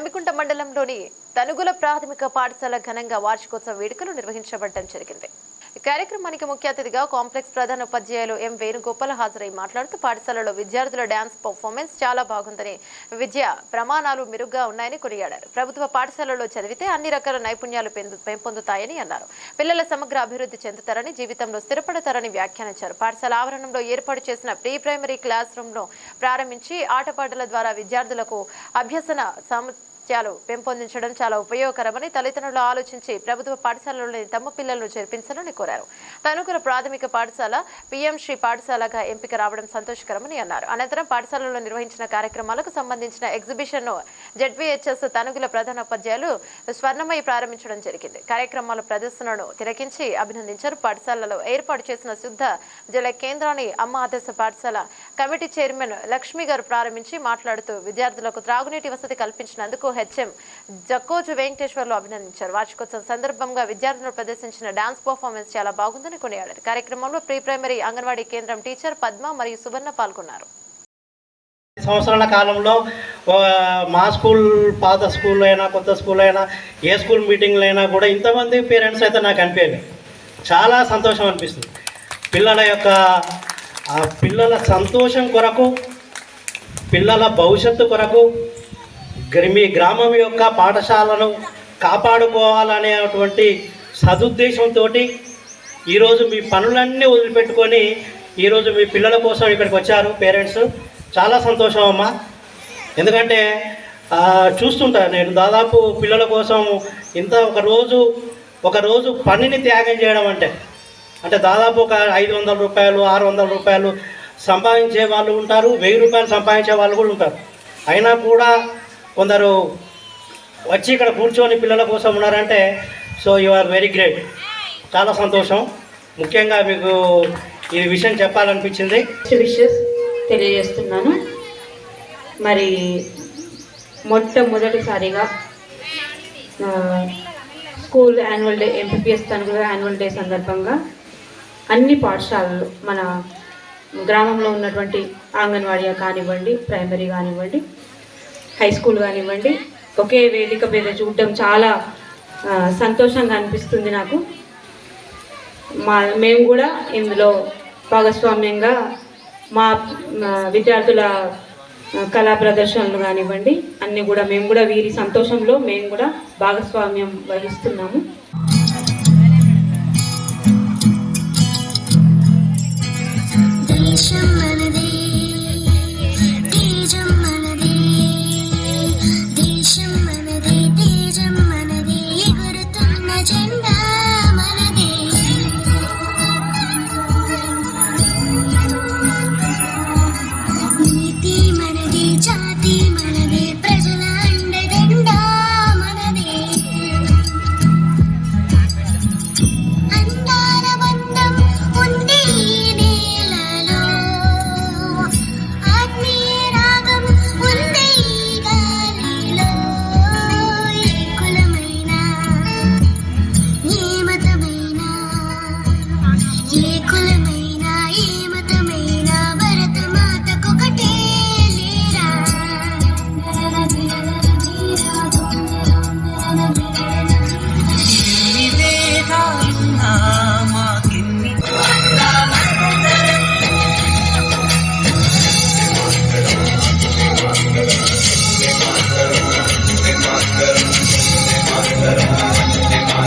జమ్మికుంట మండలంలోని తనుగుల ప్రాథమిక పాఠశాల ఘనంగా వార్షికోత్సవ వేడుకలు నిర్వహించబడటం జరిగింది. ఈ కార్యక్రమానికి ముఖ్య అతిథిగా కాంప్లెక్స్ ప్రధాన ఉపాధ్యాయులు ఎం వేణుగోపాల్ హాజరై మాట్లాడుతూ పాఠశాలలో విద్యార్థుల డ్యాన్స్ పర్ఫార్మెన్స్ చాలా బాగుందని విద్య ప్రమాణాలు మెరుగ్గా ఉన్నాయని కొనియాడారు. ప్రభుత్వ పాఠశాలలో చదివితే అన్ని రకాల నైపుణ్యాలు పెంపొందుతాయని అన్నారు. పిల్లల సమగ్ర అభివృద్ధి చెందుతారని జీవితంలో స్థిరపడతారని వ్యాఖ్యానించారు. పాఠశాల ఆవరణంలో ఏర్పాటు చేసిన ప్రీ ప్రైమరీ క్లాస్ రూమ్ను ప్రారంభించి ఆటపాటల ద్వారా విద్యార్థులకు అభ్యసన సామర్థ్యాలు పెంపొందించడం చాలా ఉపయోగకరమని తల్లిదండ్రులు ఆలోచించి ప్రభుత్వ పాఠశాలలోని తమ పిల్లలను చేర్పించాలని కోరారు. తనుకుల ప్రాథమిక పాఠశాల పిఎం శ్రీ పాఠశాలగా ఎంపిక రావడం సంతోషకరమని అన్నారు. అనంతరం పాఠశాలలో నిర్వహించిన కార్యక్రమాలకు సంబంధించిన ఎగ్జిబిషన్ను జెడ్వీహెచ్ఎస్ తనుగుల ప్రధాన ఉపాధ్యాయులు స్వర్ణమయ్య ప్రారంభించడం జరిగింది. కార్యక్రమాల ప్రదర్శనను తిలకించి అభినందించారు. పాఠశాలలో ఏర్పాటు చేసిన శుద్ధ జల కేంద్రాన్ని అమ్మ ఆదర్శ పాఠశాల కమిటీ చైర్మన్ లక్ష్మి గారు ప్రారంభించి మాట్లాడుతూ విద్యార్థులకు త్రాగునీటి వసతి కల్పించినందుకు హెచ్ఎం జక్కోజు వెంకటేశ్వర్లు అభినందించారు. వార్షికోత్సవం సందర్భంగా విద్యార్థులు ప్రదర్శించిన డాన్స్ పర్ఫార్మెన్స్ చాలా బాగుందని కొనియాడారు. కార్యక్రమంలో ప్రీ ప్రైమరీ అంగన్వాడీ కేంద్రం టీచర్ పద్మ మరియు సువర్ణ పాల్గొన్నారు. సంవత్సరాల కాలంలో మా స్కూల్ పాత స్కూల్ అయినా కొత్త స్కూల్ అయినా ఏ స్కూల్ మీటింగ్లు అయినా కూడా ఇంతమంది పేరెంట్స్ అయితే నాకు అనిపించింది చాలా సంతోషం అనిపిస్తుంది. పిల్లల యొక్క పిల్లల సంతోషం కొరకు పిల్లల భవిష్యత్తు కొరకు మీ గ్రామం యొక్క పాఠశాలను కాపాడుకోవాలనేటువంటి సదుద్దేశంతో ఈరోజు మీ పనులన్నీ వదిలిపెట్టుకొని ఈరోజు మీ పిల్లల కోసం ఇక్కడికి వచ్చారు పేరెంట్స్. చాలా సంతోషం అమ్మా. ఎందుకంటే ఆ, చూస్తుంటా నేను దాదాపు పిల్లల కోసం ఇంత ఒక రోజు ఒక రోజు పనిని త్యాగం చేయడం అంటే అంటే దాదాపు ఒక ఐదు వందల రూపాయలు ఆరు వందల రూపాయలు సంపాదించే వాళ్ళు ఉంటారు వెయ్యి రూపాయలు సంపాదించే వాళ్ళు కూడా ఉంటారు. అయినా కూడా కొందరు వచ్చి ఇక్కడ కూర్చొని పిల్లల కోసం ఉన్నారంటే so you are very great. చాలా సంతోషం. ముఖ్యంగా మీకు ఈ విషయం చెప్పాలనిపించింది. విషెస్ తెలియజేస్తున్నాను. మరి మొట్టమొదటిసారిగా school annual day MPPS Tanugu annual day సందర్భంగా అన్ని పాఠశాలలు మన గ్రామంలో ఉన్నటువంటి అంగన్వాడీ కానివ్వండి ప్రైమరీ కానివ్వండి హై స్కూల్ కానివ్వండి ఒకే వేదిక మీద చూడటం చాలా సంతోషంగా అనిపిస్తుంది నాకు. మా మేము కూడా ఇందులో భాగస్వామ్యంగా మా విద్యార్థుల కళా ప్రదర్శనలు కానివ్వండి అన్నీ కూడా మేము కూడా వీరి సంతోషంలో మేము కూడా భాగస్వామ్యం వహిస్తున్నాము. దేశం